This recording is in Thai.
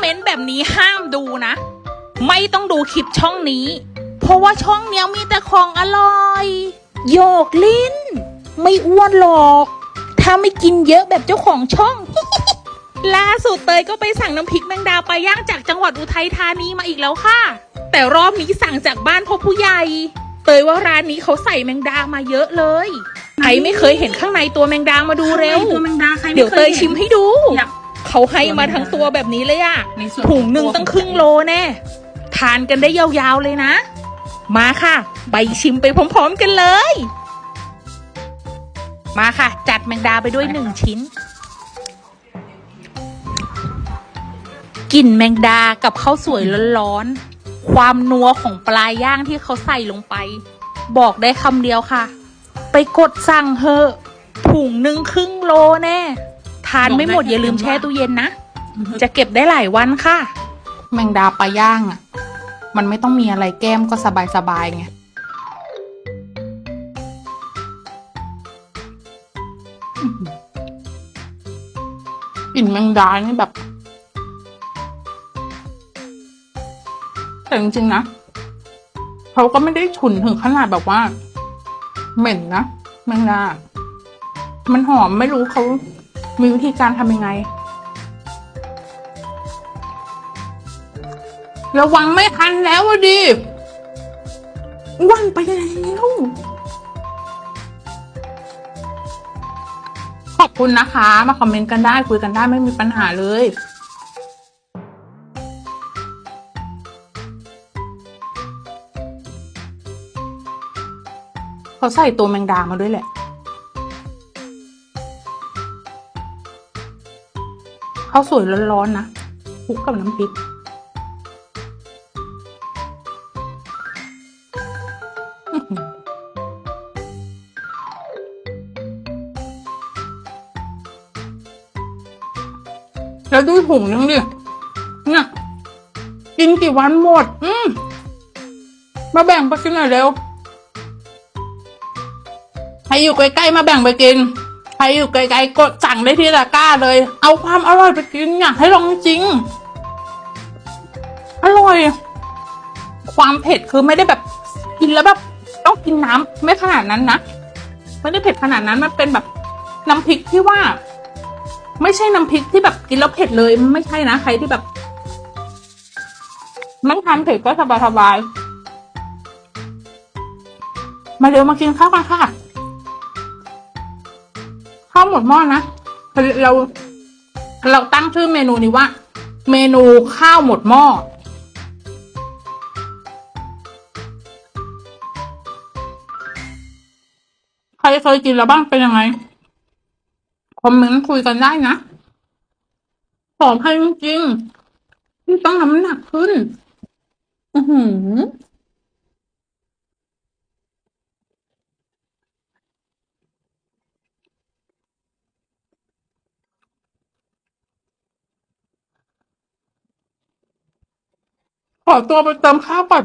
เมนต์แบบนี้ห้ามดูนะ ไม่ต้องดูคลิปช่องนี้ เพราะว่าช่องเนี้ยมีแต่ของอร่อยโยกลิ้น ไม่อ้วนหรอก ถ้าไม่กินเยอะแบบเจ้าของช่อง ล่าสุดเตยก็ไปสั่งน้ำพริกแมงดาปลาย่างจากจังหวัดอุทัยธานีมาอีกแล้วค่ะ แต่รอบนี้สั่งจากบ้านพ่อผู้ใหญ่ เตยว่าร้านนี้เขาใส่แมงดามาเยอะเลยใครไม่เคยเห็นข้างในตัวแมงดามาดูเร็ว ตัวแมงดาใครไม่เดี๋ยวคเตยห็นชิมให้ดู อยาก เขาให้มาทั้งตัวแบบนี้เลยอะในส่วนถุงหนึ่งของตัวตั้งครึ่งโลแน่ ทานกันได้ยาวๆเลยนะ มาค่ะ ไปชิมไปพร้อมๆกันเลย มาค่ะ จัดแมงดาไปด้วยหนึ่งชิ้นกลิ่นแมงดากับข้าวสวยร้อนๆ ความนัวของปลาย่างที่เขาใส่ลงไป บอกได้คำเดียวค่ะ ไปกดสั่งเถอะถุงหนึ่งครึ่งโลแน่ ทานไม่หมดอย่าลืมแช่ตู้เย็นนะ จะเก็บได้หลายวันค่ะ แมงดาปลาย่างอะ มันไม่ต้องมีอะไรแก้มก็สบายสบายๆไงอื้อหือกลิ่นแมงดานี่แบบ แต่จริงๆนะเขาก็ไม่ได้ฉุนถึงขนาดแบบว่า เหม็นนะแมงดา มันหอมไม่รู้เขา มีวิธีการทำยังไง ระวังไม่ทันแล้วอะดิอ้วันไปแล้วขอบคุณนะคะ มาคอมเมนต์กันได้คุยกันได้ไม่มีปัญหาเลยเขาใส่ตัวแมงดามาด้วยแหละ ข้าวสวยร้อนๆนะคลุกกับน้ำพริกแล้วดูถุงนึงดิเนี่ยกินกี่วันหมด อืมมาแบ่งไปกินหน่อยเร็วใครอยู่ใกล้ๆมาแบ่งไปกิน ครอยู่ไกลๆกดสั่งได้ที่ตะกร้าเลย เอาความอร่อยไปกินอยากให้ลองจริง อร่อย ความเผ็ดคือไม่ได้แบบกินแล้วแบบต้องกินน้ำไม่ขนาดนั้นนะไม่ได้เผ็ดขนาดนั้นมันเป็นแบบน้ำพริกที่ว่า ไม่ใช่น้ำพริกที่แบบกินแล้วเผ็ดเลยไม่ใช่นะใครที่แบบไม่ทานเผ็ดก็สบายสบายๆมาเร็วมากินข้าวกันค่ะ ข้าวหมดหม้อนะเราเราตั้งชื่อเมนูนี้ว่า เมนูข้าวหมดหม้อใครเคยกินแล้วบ้างเป็นยังไงคอมเมนต์คุยกันได้นะขออภัยจริงๆที่ต้องน้ำหนักขึ้น อือหือ ขอตัวไปเติมข้าวก่อน